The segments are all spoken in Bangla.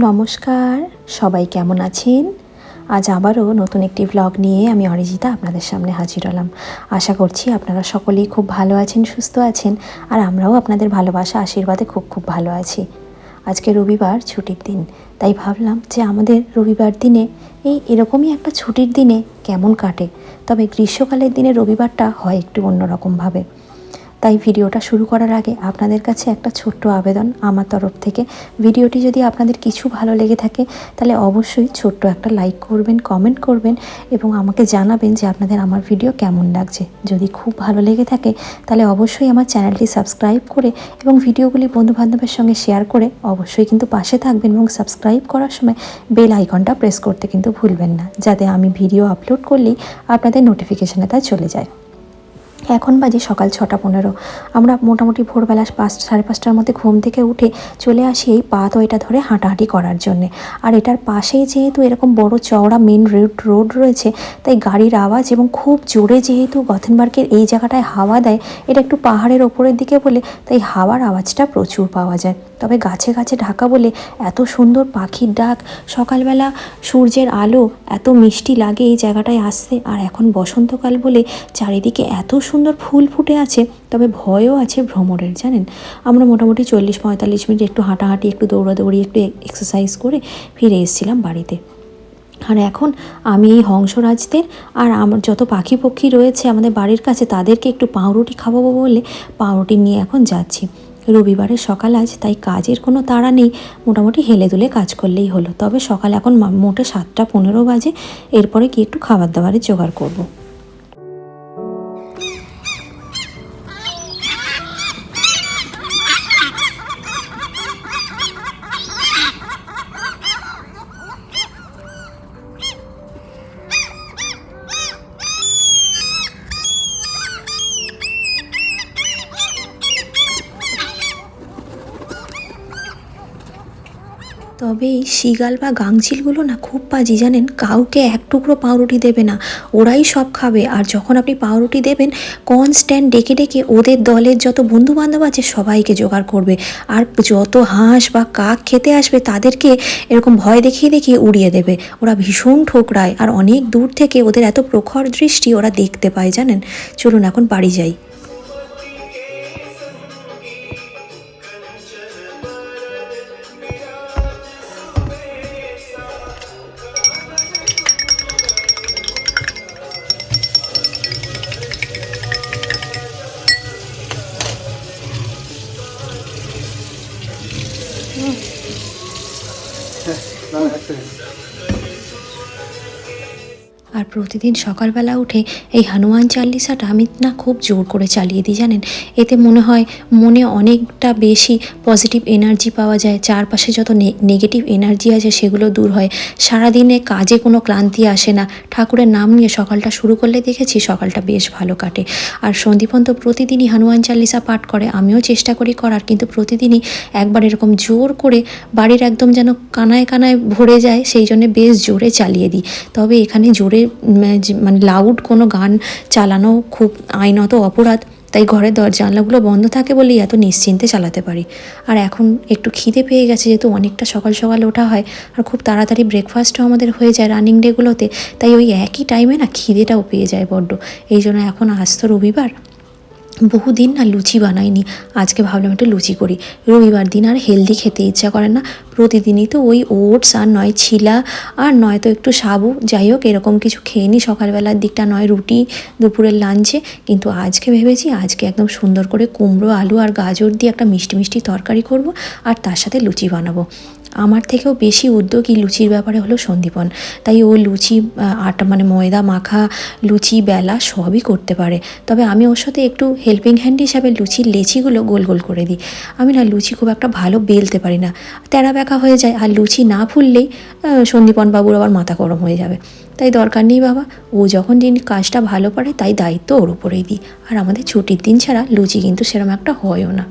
নমস্কার, সবাই কেমন আছেন? আজ আবারও নতুন একটি ভ্লগ নিয়ে আমি অরিজিতা আপনাদের সামনে হাজির হলাম। আশা করছি আপনারা সকলেই খুব ভালো আছেন, সুস্থ আছেন, আর আমরাও আপনাদের ভালোবাসা, আশীর্বাদে খুব খুব ভালো আছি। আজকে রবিবার, ছুটির দিন। তাই ভাবলাম যে আমাদের রবিবার দিনে, এই এরকমই একটা ছুটির দিনে কেমন কাটে? তবে গ্রীষ্মকালের দিনে রবিবারটা হয় একটু অন্যরকমভাবে তাই ভিডিওটা শুরু করার আগে আপনাদের কাছে একটা ছোট্ট আবেদন আমার তরফ থেকে। ভিডিওটি যদি আপনাদের কিছু ভালো লেগে থাকে, তাহলে অবশ্যই ছোট্ট একটা লাইক করবেন, কমেন্ট করবেন এবং আমাকে জানাবেন যে আপনাদের আমার ভিডিও কেমন লাগছে। যদি খুব ভালো লেগে থাকে, তাহলে অবশ্যই আমার চ্যানেলটি সাবস্ক্রাইব করে এবং ভিডিওগুলি বন্ধুবান্ধবের সঙ্গে শেয়ার করে অবশ্যই কিন্তু পাশে থাকবেন এবং সাবস্ক্রাইব করার সময় বেল আইকনটা প্রেস করতে কিন্তু ভুলবেন না, যাতে আমি ভিডিও আপলোড করলেই আপনাদের নোটিফিকেশানে তা চলে যায়। এখন বাজে সকাল ছটা পনেরো। আমরা মোটামুটি ভোরবেলা পাঁচটা সাড়ে পাঁচটার মধ্যে ঘুম থেকে উঠে চলে আসি এই পা তো এটা ধরে হাঁটাহাঁটি করার জন্যে। আর এটার পাশেই যেহেতু এরকম বড় চওড়া মেন রোড রোড রয়েছে, তাই গাড়ির আওয়াজ এবং খুব জোরে যেহেতু গথেনবার্গের এই জায়গাটায় হাওয়া দেয়, এটা একটু পাহাড়ের ওপরের দিকে বলে তাই হাওয়ার আওয়াজটা প্রচুর পাওয়া যায়। তবে গাছে গাছে ঢাকা বলে এত সুন্দর পাখির ডাক, সকালবেলা সূর্যের আলো, এত মিষ্টি লাগে এই জায়গাটায় আসতে। আর এখন বসন্তকাল বলে চারিদিকে এত সুন্দর ফুল ফুটে আছে, তবে ভয়ও আছে ভ্রমণের জানেন? আমরা মোটামুটি চল্লিশ পঁয়তাল্লিশ মিনিট একটু হাঁটাহাঁটি, একটু দৌড়াদৌড়ি, একটু এক্সারসাইজ করে ফিরে এসেছিলাম বাড়িতে। আর এখন আমি এই হংসরাজদের আর আমার যত পাখি পক্ষী রয়েছে আমাদের বাড়ির কাছে, তাদেরকে একটু পাউরুটি খাওয়াবো বলে পাউরুটি নিয়ে এখন যাচ্ছি। রবিবারের সকাল আজ, তাই কাজের কোনো তাড়া নেই, মোটামুটি হেলে দুলে কাজ করলেই হলো। তবে সকাল এখন মোটে সাতটা পনেরো বাজে, এরপরে কি একটু খাবার দাবারের জোগাড় করব। শিগাল বা গাংচিলগুলো না খুব পাজি জানেন? কাউকে এক টুকরো পাউরুটি দেবে না। ওরাই সব খাবে। আর যখন আপনি পাউরুটি দেবেন কনস্ট্যান্ট ডেকে ডেকে ওদের দলের যত বন্ধু বান্ধব আছে, সবাইকে জোগাড় করবে। আর যত হাঁস বা কাক খেতে আসবে, তাদেরকে এরকম ভয় দেখিয়ে দেখিয়ে উড়িয়ে দেবে। ওরা ভীষণ ঠোকরায়। আর অনেক দূর থেকে ওদের এত প্রখর দৃষ্টি ওরা দেখতে পায়, জানেন? চলুন, এখন বাড়ি যাই। 嗯。来来奶吃 আর প্রতিদিন সকালবেলা উঠে এই হনুমান চাল্লিশাটা আমি না খুব জোর করে চালিয়ে দিই, জানেন? এতে মনে হয় মনে অনেকটা বেশি পজিটিভ এনার্জি পাওয়া যায়, চারপাশে যত নেগেটিভ এনার্জি আছে সেগুলো দূর হয়। সারাদিনে কাজে কোনো ক্লান্তি আসে না। ঠাকুরের নাম নিয়ে সকালটা শুরু করলে দেখেছি সকালটা বেশ ভালো কাটে। আর সন্দীপন তো প্রতিদিনই হনুমান চাল্লিশা পাঠ করে, আমিও চেষ্টা করি করার, কিন্তু প্রতিদিনই একবার এরকম জোর করে বাড়ির একদম যেন কানায় কানায় ভরে যায়, সেই জন্য বেশ জোরে চালিয়ে দিই। তবে এখানে জোরে মানে লাউড কোনো গান চালানো খুব আইনত অপরাধ। তাই ঘরের দরজা জানলাগুলো বন্ধ থাকে বলেই এত নিশ্চিন্তে চালাতে পারি। আর এখন একটু খিদে পেয়ে গেছে যেহেতু অনেকটা সকাল সকাল ওঠা হয় আর খুব তাড়াতাড়ি ব্রেকফাস্টও আমাদের হয়ে যায় রানিং ডেগুলোতে তাই ওই একই টাইমে না খিদেটাও পেয়ে যায় বড্ড। এই জন্য এখন আজ তো রবিবার। বহুদিন না লুচি বানাইনি। আজকে ভাবলাম একটু লুচি করি। রবিবার দিন আর হেলদি খেতে ইচ্ছা করে না। প্রতিদিনই তো ওই ওটস আর নয় ছিলা, আর নয় তো একটু সাবু। যাই হোক, এরকম কিছু খেয়ে নিই সকালবেলার দিকটা নয়, রুটি, দুপুরের লাঞ্চে কিন্তু আজকে ভেবেছি, আজকে একদম সুন্দর করে কুমড়ো, আলু আর গাজর দিয়ে একটা মিষ্টি মিষ্টি তরকারি করব, আর তার সাথে লুচি বানাবো। আমার থেকেও বেশি উদ্যোগী লুচির ব্যাপারে হলো সন্দীপন। তাই ও লুচি আটা মানে ময়দা, মাখা, লুচি, বেলা সবই করতে পারে। তবে আমি ওর সাথে একটু হেল্পিং হ্যান্ড হিসাবে লুচির লেচিগুলো গোল গোল করে দিই। আমি না লুচি খুব একটা ভালো বেলতে পারি না। তেরা ব্যাকা হয়ে যায় আর লুচি না ফুললেই সন্দীপন বাবুর আবার মাথা গরম হয়ে যাবে। তাই দরকার নেই বাবা, ও যখন যিনি কাজটা ভালো পারে তাই দায়িত্ব ওর উপরেই দিই। আর আমাদের ছুটির দিন ছাড়া লুচি কিন্তু সেরকম একটা হয়ও না।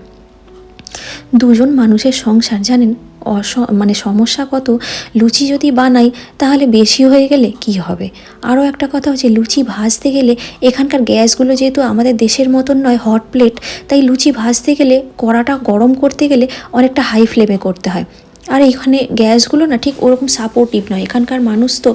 দুজন মানুষের সংসার, জানেন? অস মানে সমস্যা কত? লুচি যদি বানাই, তাহলে বেশি হয়ে গেলে কি হবে? আরও একটা কথা হচ্ছে, লুচি ভাজতে গেলে এখানকার গ্যাসগুলো যেহেতু আমাদের দেশের মতন নয় হট প্লেট তাই লুচি ভাজতে গেলে কড়াটা গরম করতে গেলে অনেকটা হাই ফ্লেমে করতে হয়। আর এখানে গ্যাসগুলো না ঠিক ওরকম সাপোর্টিভ নয়। এখানকার মানুষ তো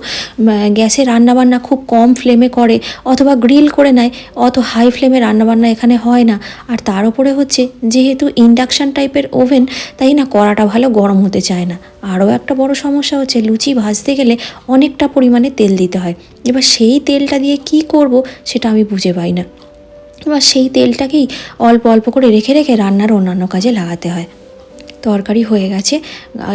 গ্যাসে রান্নাবান্না খুব কম ফ্লেমে করে, অথবা গ্রিল করে নেয়, অত হাই ফ্লেমে রান্নাবান্না এখানে হয় না। আর তার উপরে হচ্ছে, যেহেতু ইন্ডাকশান টাইপের ওভেন তাই না কড়াটা ভালো গরম হতে চায় না। আরও একটা বড় সমস্যা হচ্ছে, লুচি ভাজতে গেলে অনেকটা পরিমাণে তেল দিতে হয়। এবার সেই তেলটা দিয়ে কি করব সেটা আমি বুঝে পাই না। এবার সেই তেলটাকেই অল্প অল্প করে রেখে রেখে রান্নার অন্যান্য কাজে লাগাতে হয়। তরকারি হয়ে গেছে।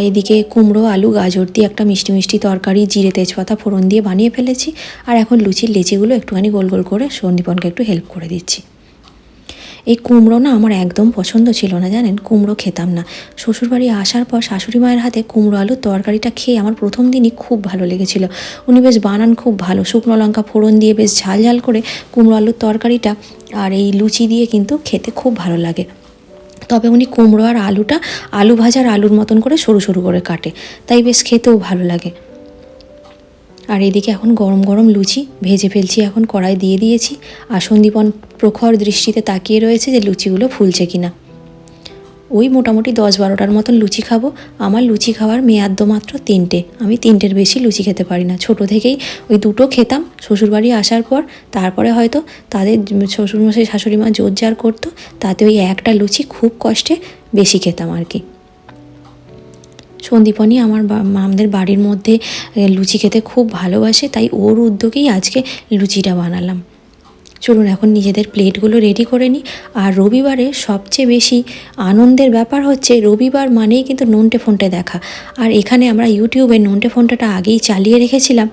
এদিকে কুমড়ো, আলু, গাজর দিয়ে একটা মিষ্টি মিষ্টি তরকারি, জিরে, তেজপাতা, ফোড়ন দিয়ে বানিয়ে ফেলেছি। আর এখন লুচির লেচিগুলো একটুখানি গোল গোল করে সন্দীপনকে একটু হেল্প করে দিচ্ছি। এই কুমড়ো না আমার একদম পছন্দ ছিল না, জানেন? কুমড়ো খেতাম না। শ্বশুরবাড়ি আসার পর শাশুড়ি মায়ের হাতে কুমড়ো আলুর তরকারিটা খেয়ে আমার প্রথম দিনই খুব ভালো লেগেছিল। উনি বেশ বানান খুব ভালো। শুকনো লঙ্কা, ফোড়ন দিয়ে বেশ ঝাল ঝাল করে কুমড়ো আলুর তরকারিটা আর এই লুচি দিয়ে কিন্তু খেতে খুব ভালো লাগে। তবে উনি কুমড়ো আর আলুটা আলু ভাজার আলুর মতন করে সরু সরু করে কাটে। তাই বেশ খেতেও ভালো লাগে। আর এদিকে এখন গরম গরম লুচি ভেজে ফেলছি, এখন কড়াই দিয়ে দিয়েছি। আর সন্দীপন প্রখর দৃষ্টিতে তাকিয়ে রয়েছে যে লুচিগুলো ফুলছে কিনা। ওই মোটামুটি দশ বারোটার মতন লুচি খাব। আমার লুচি খাওয়ার মেয়াদ্দ মাত্র তিনটে। আমি তিনটের বেশি লুচি খেতে পারি না। ছোট থেকেই ওই দুটো খেতাম শ্বশুরবাড়ি আসার পর। তারপরে হয়তো তাদের শ্বশুরমশাই শাশুড়ি মা জোর জার করতো। তাতে ওই একটা লুচি খুব কষ্টে বেশি খেতাম আর কি। সন্দীপনই আমার আমাদের বাড়ির মধ্যে লুচি খেতে খুব ভালোবাসে। তাই ওর উদ্যোগেই আজকে লুচিটা বানালাম। চলুন এখন নিজেদের প্লেটগুলো রেডি করে নিই। আর রবিবারে সবচেয়ে বেশি আনন্দের ব্যাপার হচ্ছে রবিবার মানেই কিন্তু নন্টে ফোনটে দেখা। আর এখানে আমরা ইউটিউবে নন্টে ফোনটাটা আগেই চালিয়ে রেখেছিলাম,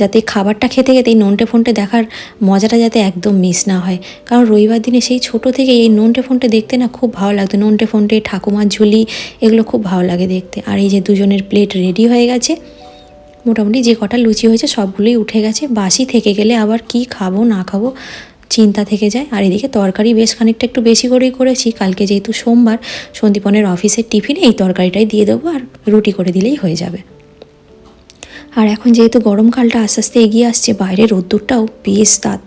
যাতে খাবারটা খেতে খেতে এই নন্টে ফোনটে দেখার মজাটা যাতে একদম মিস না হয়। কারণ রবিবার দিনে সেই ছোট থেকে এই নন্টে ফোনটে দেখতে না খুব ভালো লাগতো। নন্টে ফোনটে, ঠাকুমার ঝুলি, এগুলো খুব ভালো লাগে দেখতে। আর এই যে দুজনের প্লেট রেডি হয়ে গেছে। মোটামুটি যে কটা লুচি হয়েছে সবগুলোই উঠে গেছে। বাসি থেকে গেলে আবার কি খাব, না খাব, চিন্তা থেকে যায়। আর এদিকে তরকারি বেশ খানিকটা একটু বেশি করেই করেছি। কালকে যেহেতু সোমবার, সন্দীপনের অফিসের টিফিনে এই তরকারিটাই দিয়ে দেবো আর রুটি করে দিলেই হয়ে যাবে। আর এখন যেহেতু গরমকালটা আস্তে আস্তে এগিয়ে আসছে, বাইরে রোদ্দুরটাও বেশ তাত।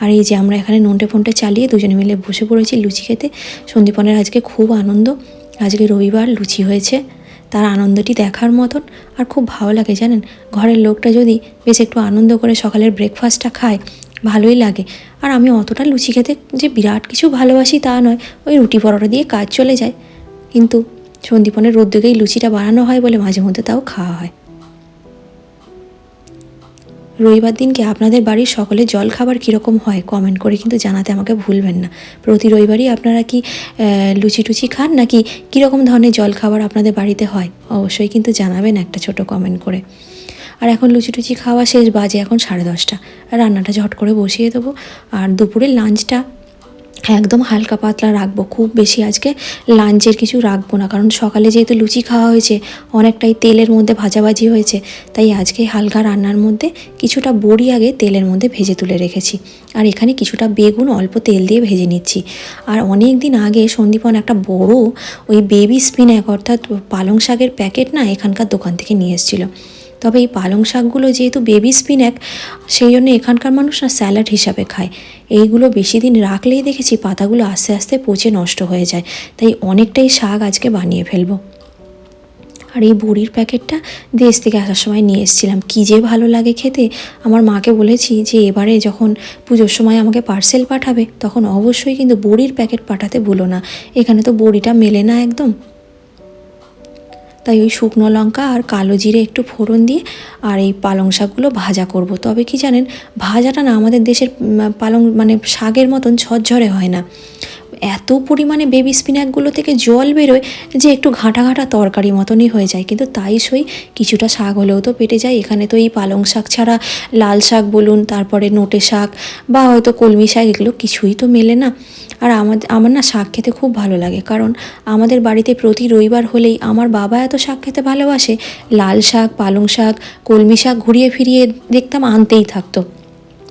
আর এই যে আমরা এখানে নন্টে ফোনটে চালিয়ে দুজনে মিলে বসে পড়েছি লুচি খেতে। সন্দীপনের আজকে খুব আনন্দ। আজকে রবিবার লুচি হয়েছে। তার আনন্দটি দেখার মতন আর খুব ভালো লাগে জানেন। ঘরের লোকটা যদি বেশ একটু আনন্দ করে সকালের ব্রেকফাস্টটা খায়, ভালোই লাগে। আর আমি অতটা লুচি খেতে যে বিরাট কিছু ভালোবাসি তা নয়, ওই রুটি পরোটা দিয়ে কাজ চলে যায়। কিন্তু সন্দীপনের রোদ্দুকেই লুচিটা বানানো হয় বলে মাঝে মধ্যে তাও খাওয়া হয়। রবিবার দিনকে আপনাদের বাড়ির সকলে জল খাবার কীরকম হয় কমেন্ট করে কিন্তু জানাতে আমাকে ভুলবেন না। প্রতি রবিবারই আপনারা কি লুচি টুচি খান নাকি কীরকম ধরনের জল খাবার আপনাদের বাড়িতে হয়? অবশ্যই কিন্তু জানাবেন একটা ছোট কমেন্ট করে। আর এখন লুচি টুচি খাওয়া শেষ, বাজে এখন সাড়ে দশটা। রান্নাটা ঝট করে বসিয়ে দেবো। আর দুপুরে লাঞ্চটা একদম হালকা পাতলা রাখব। খুব বেশি আজকে লাঞ্চের কিছু রাখব না। কারণ সকালে যেহেতু লুচি খাওয়া হয়েছে, অনেকটাই তেলের মধ্যে ভাজাভাজি হয়েছে, তাই আজকে হালকা রান্নার মধ্যে কিছুটা বড়ি আগে তেলের মধ্যে ভেজে তুলে রেখেছি। আর এখানে কিছুটা বেগুন অল্প তেল দিয়ে ভেজে নিচ্ছি। আর অনেক দিন আগে সন্দীপন একটা বড় ওই বেবি স্পিন্যাক অর্থাৎ পালং শাকের প্যাকেট না এখানকার দোকান থেকে নিয়ে এসেছিল। তবে এই পালং শাকগুলো যেহেতু বেবি স্পিনাক সেই জন্য এখানকার মানুষ না স্যালাড হিসাবে খায়। এইগুলো বেশি দিন রাখলেই দেখেছি পাতাগুলো আস্তে আস্তে পচে নষ্ট হয়ে যায়। তাই অনেকটাই শাক আজকে বানিয়ে ফেলব। আর এই বড়ির প্যাকেটটা দেশ থেকে আসার সময় নিয়ে এসেছিলাম। কী যে ভালো লাগে খেতে। আমার মাকে বলেছি যে এবারে যখন পুজোর সময় আমাকে পার্সেল পাঠাবে, তখন অবশ্যই কিন্তু বড়ির প্যাকেট পাঠাতে ভুলো না। এখানে তো বড়িটা মেলে না একদম। তাই ওই শুকনো লঙ্কা আর কালো জিরে একটু ফোড়ন দিয়ে আর এই পালং শাকগুলো ভাজা করব। তবে কি জানেন, ভাজাটা না আমাদের দেশের পালং মানে শাকের মতন ঝরঝরে হয় না। এত পরিমাণে বেবি স্পিনাকগুলো থেকে জল বেরোয় যে একটু ঘাঁটা ঘাঁটা তরকারি মতনই হয়ে যায়। কিন্তু তাই সই কিছুটা শাক হলেও তো পেটে যায়। এখানে তো এই পালং শাক ছাড়া লাল শাক বলুন, তারপরে নোটে শাক বা হয়তো কলমি শাক, এগুলো কিছুই তো মেলে না। আর আমাদের আমার না শাক খেতে খুব ভালো লাগে। কারণ আমাদের বাড়িতে প্রতি রবিবার হলেই আমার বাবা এত শাক খেতে ভালোবাসে। লাল শাক, পালং শাক, কলমি শাক ঘুরিয়ে ফিরিয়ে দেখতাম আনতেই থাকতো।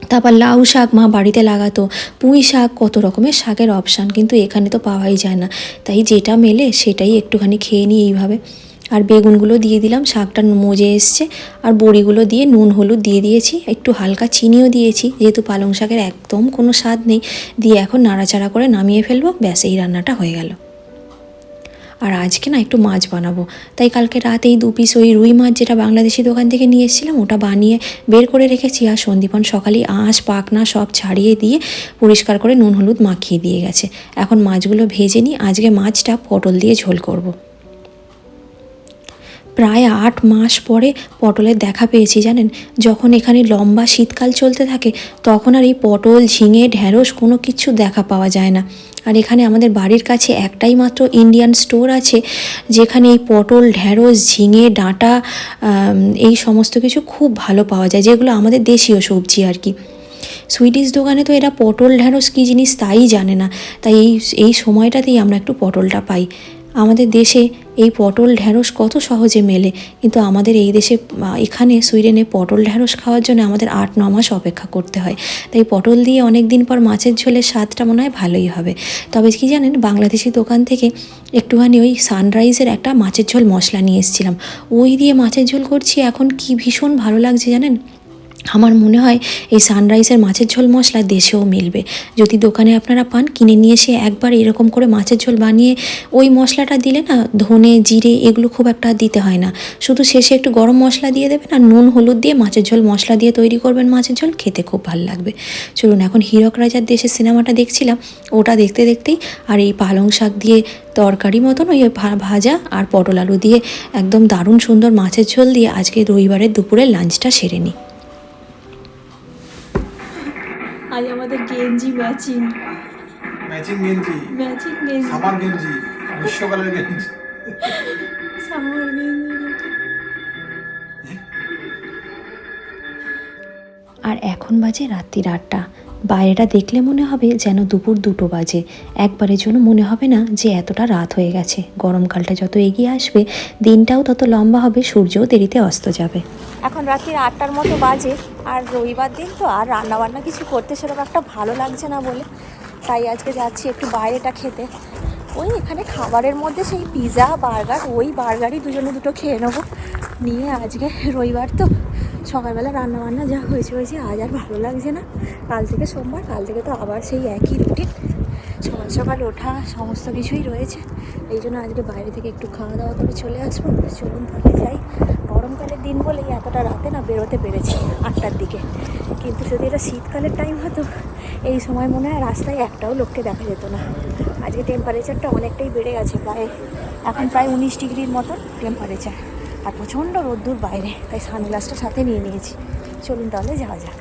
তারপর লাউ শাক মা বাড়িতে লাগাতো, পুঁই শাক কত রকমের শাকের অপশান কিন্তু এখানে তো পাওয়াই যায় না। তাই যেটা মেলে সেটাই একটুখানি খেয়ে নিই এইভাবে। আর বেগুনগুলো দিয়ে দিলাম, শাকটা মজে এসছে। আর বড়িগুলো দিয়ে নুন, হলুদ দিয়ে দিয়েছি, একটু হালকা চিনিও দিয়েছি, যেহেতু পালং শাকের একদম কোনো স্বাদ নেই। দিয়ে এখন নাড়াচাড়া করে নামিয়ে ফেলব, ব্যাস এই রান্নাটা হয়ে গেল। আর আজকে না একটু মাছ বানাবো তাই কালকে রাতে এই দু পিস ওই রুই মাছ যেটা বাংলাদেশি দোকান থেকে নিয়ে এসেছিলাম, ওটা বানিয়ে বের করে রেখেছি আর সন্দীপন সকালে আঁশ পাকনা সব ছাড়িয়ে দিয়ে পরিষ্কার করে নুন, হলুদ মাখিয়ে দিয়ে গেছে এখন মাছগুলো ভেজে নিই, আজকে মাছটা পটল দিয়ে ঝোল করব। প্রায় আট মাস পরে পটলের দেখা পেয়েছি, জানেন? যখন এখানে লম্বা শীতকাল চলতে থাকে, তখন আর এই পটল, ঝিঙে ঢ্যাঁড়স কোনো কিছু দেখা পাওয়া যায় না। আর এখানে আমাদের বাড়ির কাছে একটাই মাত্র ইন্ডিয়ান স্টোর আছে, যেখানে এই পটল ঢ্যাঁড়স ঝিঙে, ডাঁটা এই সমস্ত কিছু খুব ভালো পাওয়া যায়, যেগুলো আমাদের দেশীয় সবজি আর কি। সুইডিশ দোকানে তো এরা পটল ঢ্যাঁড়স কী জিনিস তাই জানে না। তাই এই এই সময়টাতেই আমরা একটু পটলটা পাই। আমাদের দেশে এই পটল ঢ্যাঁড়স কত সহজে মেলে। কিন্তু আমাদের এই দেশে এখানে সুইডেনে পটল ঢ্যাঁড়স খাওয়ার জন্য আমাদের আট, ন মাস অপেক্ষা করতে হয়। তাই পটল দিয়ে অনেক দিন পর মাছের ঝোলের স্বাদটা মনে হয় ভালোই হবে। তবে কি জানেন, বাংলাদেশি দোকান থেকে একটুখানি ওই সানরাইজের একটা মাছের ঝোল মশলা নিয়ে এসেছিলাম। ওই দিয়ে মাছের ঝোল করছি, এখন কি ভীষণ ভালো লাগছে জানেন? আমার মনে হয় এই সানরাইজের মাছের ঝোল মশলা দেশেও মিলবে। যদি দোকানে আপনারা পান, কিনে নিয়ে এসে একবার এরকম করে মাছের ঝোল বানিয়ে ওই মশলাটা দিলে না, ধনে, জিরে এগুলো খুব একটা দিতে হয় না। শুধু শেষে একটু গরম মশলা দিয়ে দেবেন আর নুন, হলুদ দিয়ে মাছের ঝোল মশলা দিয়ে তৈরি করবেন মাছের ঝোল, খেতে খুব ভালো লাগবে। চলুন এখন হীরক রাজার দেশের সিনেমাটা দেখছিলাম। ওটা দেখতে দেখতেই আর এই পালং শাক দিয়ে তরকারি মতন ওই ভাজা আর পটল আলু দিয়ে একদম দারুণ সুন্দর মাছের ঝোল দিয়ে আজকে রবিবারের দুপুরের লাঞ্চটা সেরে নিই। আজ আমাদের গেঞ্জি ম্যাচিং। ম্যাচিং গেঞ্জি? ম্যাচিং গেঞ্জি। সামার গেঞ্জি? গ্রীষ্মকালের গেঞ্জি? সামার গেঞ্জি। আর এখন বাজে রাত্রির আটটা। বাইরেটা দেখলে মনে হবে যেন দুপুর দুটো বাজে। একবারের জন্য মনে হবে না যে এতটা রাত হয়ে গেছে। গরমকালটা যত এগিয়ে আসবে, দিনটাও তত লম্বা হবে, সূর্যও দেরিতে অস্ত যাবে। এখন রাত্রির আটটার মতো বাজে, আর রবিবার দিন তো আর রান্না বান্না কিছু করতে সেরকম একটা ভালো লাগছে না বলে। তাই আজকে যাচ্ছি একটু বাইরেটা খেতে। ওই এখানে খাবারের মধ্যে সেই পিৎজা বার্গার, ওই বার্গারই দুজনে দুটো খেয়ে নেব। নিয়ে আজকে রবিবার তো সকালবেলা রান্না বান্না যা হয়েছে হয়েছে, আজ আর ভালো লাগছে না। কাল থেকে সোমবার, কাল থেকে তো আবার সেই একই রুটিন। সকাল সকাল ওঠা, সমস্ত কিছুই রয়েছে। এই জন্য আজকে বাইরে থেকে একটু খাওয়া দাওয়া করে চলে আসব। চলুন তাহলে যাই। গরমকালের দিন বলেই এতটা রাতে না বেরোতে পেরেছি আটটার দিকে। কিন্তু যদি এটা শীতকালের টাইম হতো, এই সময় মনে হয় রাস্তায় একটাও লোককে দেখা যেত না। আজকে টেম্পারেচারটা অনেকটাই বেড়ে গেছে, প্রায় এখন প্রায় উনিশ ডিগ্রির মতো টেম্পারেচার আর প্রচণ্ড রোদ্দুর বাইরে তাই সানগ্লাসটা সাথে নিয়ে নিয়েছি। চলুন তাহলে যাওয়া যাক।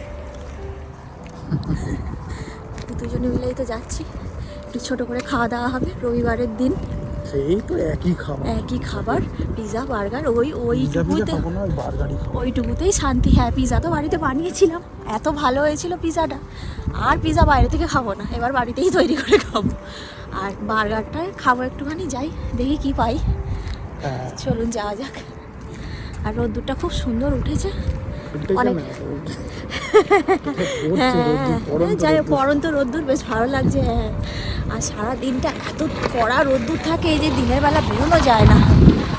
দুজনে মিলেই তো যাচ্ছি। একটু ছোটো করে খাওয়া দাওয়া হবে রবিবারের দিন। সেই তো একই খাবার। একই খাবার পিৎজা বার্গার ওই পিজা পিজা ওইটুকুতে ওইটুকুতেই শান্তি। হ্যাঁ পিৎজা তো বাড়িতে বানিয়েছিলাম। এত ভালো হয়েছিল পিৎজাটা আর পিৎজা বাইরে থেকে খাব না। এবার বাড়িতেই তৈরি করে খাব। আর বার্গারটা খাব একটুখানি যাই দেখি কি পাই। হ্যাঁ। চলুন যাওয়া যাক। আর রোদ্দুরটা খুব সুন্দর উঠেছে। অনেক- যাবে না তো। হ্যাঁ পড়ছে রোদ্দুর, পড়ন্ত যাই হোক। পরন্ত রোদ্দুর বেশ ভালো লাগছে হ্যাঁ আর সারা দিনটা এত কড়া রোদ্দুর থাকে এই যে দিনের বেলা বেরোনো যায় না।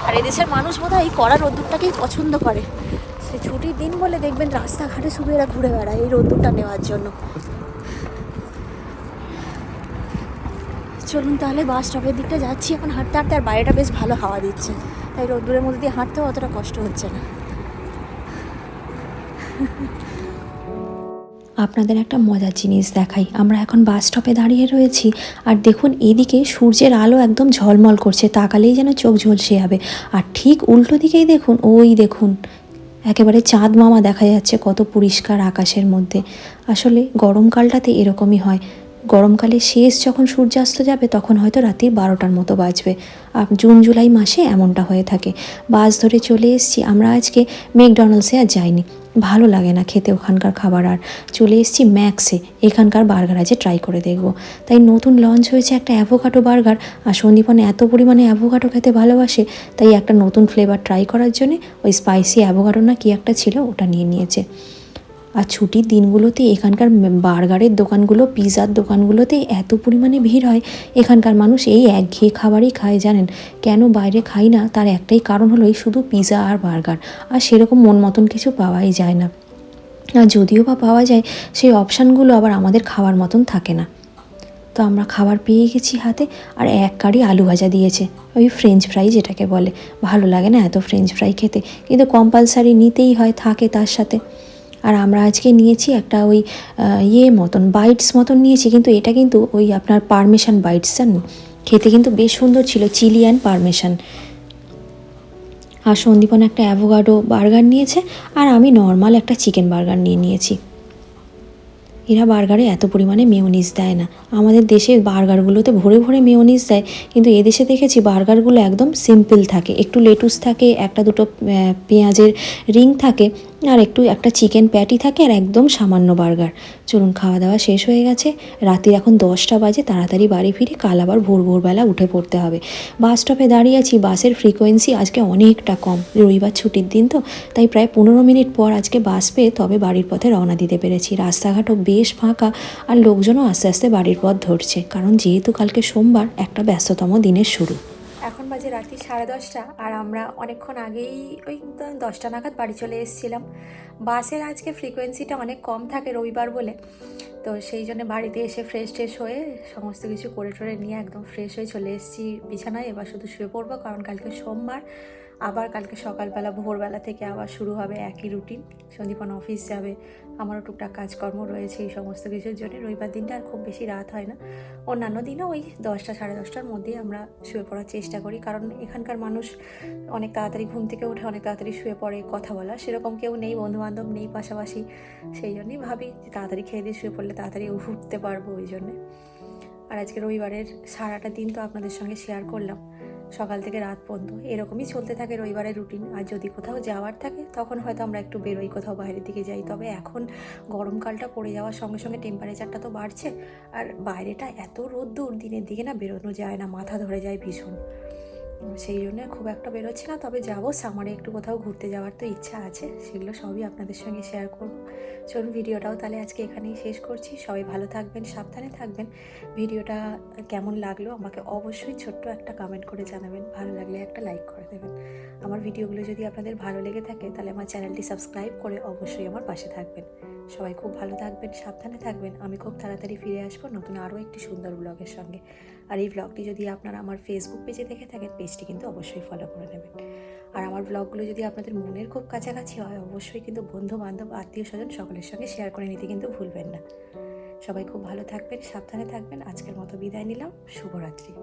আর এদেশের মানুষ বোধ হয় এই কড়া রোদ্দুরটাকেই পছন্দ করে। সে ছুটির দিন বলে দেখবেন রাস্তাঘাটে শুধু এরা ঘুরে বেড়ায় এই রোদ্দুরটা নেওয়ার জন্য। চলুন তাহলে বাস স্টপের দিকটা যাচ্ছি এখন হাঁটতে হাঁটতে আর বাইরেটা বেশ ভালো হাওয়া দিচ্ছে। তাই রোদ্দুরের মধ্যে দিয়ে হাঁটতেও অতটা কষ্ট হচ্ছে না। আপনাদের একটা মজার জিনিস দেখাই। আমরা এখন বাস স্টপে দাঁড়িয়ে রয়েছি আর দেখুন এদিকে সূর্যের আলো একদম ঝলমল করছে, তাকালেই যেন চোখ ঝলসে যাবে। আর ঠিক উল্টো দিকেই দেখুন, ওই দেখুন, একেবারে চাঁদ মামা দেখা যাচ্ছে কত পরিষ্কার আকাশের মধ্যে। আসলে গরমকালটাতে এরকমই হয়। গরমকালে শেষ যখন সূর্যাস্ত যাবে, তখন হয়তো রাত্রি বারোটার মতো বাজবে। আর জুন, জুলাই মাসে এমনটা হয়ে থাকে। বাস ধরে চলে এসেছি। আমরা আজকে ম্যাকডোনাল্ডসে আর যাইনি। ভালো লাগে না খেতে ওখানকার খাবার। আর চলে এসেছি ম্যাক্সে। এখানকার বার্গার আছে ট্রাই করে দেখব। তাই নতুন লঞ্চ হয়েছে একটা অ্যাভোকাটো বার্গার আর সন্দীপন এত পরিমাণে অ্যাভোকাটো খেতে ভালোবাসে, তাই একটা নতুন ফ্লেভার ট্রাই করার জন্যে ওই স্পাইসি অ্যাভোকাটো না কি একটা ছিল, ওটা নিয়ে নিয়েছে। আর ছুটির দিনগুলোতে এখানকার বার্গারের দোকানগুলো, পিৎজার দোকানগুলোতে এত পরিমাণে ভিড় হয়। এখানকার মানুষ এই একঘেয়ে খাবারই খায়, জানেন? কেন বাইরে খাই না? তার একটাই কারণ হলো শুধু পিৎজা আর বার্গার। আর সেরকম মন মতন কিছু পাওয়াই যায় না। আর যদিও বা পাওয়া যায়, সেই অপশানগুলো আবার আমাদের খাওয়ার মতন থাকে না। তো আমরা খাবার পেয়ে গেছি হাতে, আর এক কারি আলু ভাজা দিয়েছে। ওই ফ্রেঞ্চ ফ্রাই যেটাকে বলে। ভালো লাগে না এত ফ্রেঞ্চ ফ্রাই খেতে? কিন্তু কম্পালসারি নিতেই হয়, থাকে তার সাথে। আর আমরা আজকে নিয়েছি একটা ওই ইয়ে মতন বাইটস মতন নিয়েছি, কিন্তু এটা কিন্তু ওই আপনার পারমেশান বাইটস জানেন? খেতে কিন্তু বেশ সুন্দর ছিল চিলি অ্যান্ড পারমেশান আর সন্দীপন একটা অ্যাভোগাডো বার্গার নিয়েছে, আর আমি নর্মাল একটা চিকেন বার্গার নিয়ে নিয়েছি। এরা বার্গারে এত পরিমাণে মেয়োনিজ দেয় না। আমাদের দেশে বার্গারগুলোতে ভরে ভরে মেয়োনিজ দেয়, কিন্তু এদেশে দেখেছি বার্গারগুলো একদম সিম্পল থাকে। একটু লেটুস থাকে, একটা দুটো পেঁয়াজের রিং থাকে আর একটু একটা চিকেন প্যাটি থাকে আর একদম সামান্য বার্গার চলুন, খাওয়া দাওয়া শেষ হয়ে গেছে। রাত্রির এখন দশটা বাজে, তাড়াতাড়ি বাড়ি ফিরে কাল আবার ভোর ভোরবেলা উঠে পড়তে হবে। বাস স্টপে দাঁড়িয়ে আছি বাসের ফ্রিকোয়েন্সি আজকে অনেকটা কম। রবিবার ছুটির দিন তো, তাই প্রায় পনেরো মিনিট পর আজকে বাস পেয়ে তবে বাড়ির পথে রওনা দিতে পেরেছি। রাস্তাঘাটও বেশ ফাঁকা আর লোকজনও আস্তে আস্তে বাড়ির পথ ধরছে। কারণ যেহেতু কালকে সোমবার, একটা ব্যস্ততম দিনের শুরু। এখন বাজে রাত্রি সাড়ে দশটা আর আমরা অনেকক্ষণ আগেই ওই দশটা নাগাদ বাড়ি চলে এসেছিলাম। বাসের আজকে ফ্রিকোয়েন্সিটা অনেক কম থাকে রবিবার বলে, তো সেই জন্য বাড়িতে এসে ফ্রেশ ট্রেশ হয়ে সমস্ত কিছু করে টরে নিয়ে একদম ফ্রেশ হয়ে চলে এসেছি বিছানায়। এবার শুধু শুয়ে পড়ব কারণ কালকে সোমবার আবার কালকে সকালবেলা ভোরবেলা থেকে আবার শুরু হবে একই রুটিন সন্দীপন অফিস যাবে, আমারও টুকটাক কাজকর্ম রয়েছে, এই সমস্ত কিছুর জন্য রবিবার দিনটা আর খুব বেশি রাত হয় না। অন্যান্য দিনও ওই দশটা, সাড়ে দশটার মধ্যেই আমরা শুয়ে পড়ার চেষ্টা করি, কারণ এখানকার মানুষ অনেক তাড়াতাড়ি ঘুম থেকে উঠে অনেক তাড়াতাড়ি শুয়ে পড়ে কথা বলা। সেরকম কেউ নেই, বন্ধুবান্ধব নেই পাশাপাশি। সেই জন্যই ভাবি যে তাড়াতাড়ি খেয়ে দিয়ে শুয়ে পড়লে তাড়াতাড়ি উঠতে পারব ওই জন্যে। আর আজকে রবিবারের সারাটা দিন তো আপনাদের সঙ্গে শেয়ার করলাম। সকাল থেকে রাত পর্যন্ত। এরকমই চলতে থাকে রবিবারের রুটিন আর যদি কোথাও যাওয়ার থাকে, তখন হয়তো আমরা একটু বেরোই, কোথাও বাইরের দিকে যাই। তবে এখন গরমকালটা পড়ে যাওয়ার সঙ্গে সঙ্গে টেম্পারেচারটা তো বাড়ছে। আর বাইরেটা এত রোদ্দুর, দিনের দিকে না বেরোনো যায় না, মাথা ধরে যায় ভীষণ। সেই জন্য খুব একটা বেরোচ্ছি না। তবে যাব সামারে একটু কোথাও ঘুরতে যাওয়ার তো ইচ্ছা আছে, সেগুলো সবই আপনাদের সঙ্গে শেয়ার করব। চলুন ভিডিওটাও তাহলে আজকে এখানেই শেষ করছি। সবাই ভালো থাকবেন, সাবধানে থাকবেন। ভিডিওটা কেমন লাগল আমাকে অবশ্যই ছোট্ট একটা কমেন্ট করে জানাবেন। ভালো লাগলে একটা লাইক করে দেবেন। আমার ভিডিওগুলো যদি আপনাদের ভালো লেগে থাকে, তাহলে আমার চ্যানেলটি সাবস্ক্রাইব করে অবশ্যই আমার পাশে থাকবেন। সবাই খুব ভালো থাকবেন, সাবধানে থাকবেন। আমি খুব তাড়াতাড়ি ফিরে আসব নতুন আরও একটি সুন্দর ব্লগের সঙ্গে। আর এই ব্লগটি যদি আপনারা আমার ফেসবুক পেজে দেখে থাকেন পেজটি কিন্তু অবশ্যই ফলো করে নেবেন। আর আমার ব্লগগুলো যদি আপনাদের মনের খুব কাছাকাছি হয়, অবশ্যই কিন্তু বন্ধু বান্ধব আত্মীয় স্বজন সকলের সঙ্গে শেয়ার করে নিতে কিন্তু ভুলবেন না। সবাই খুব ভালো থাকবেন, সাবধানে থাকবেন। আজকের মতো বিদায় নিলাম। শুভরাত্রি।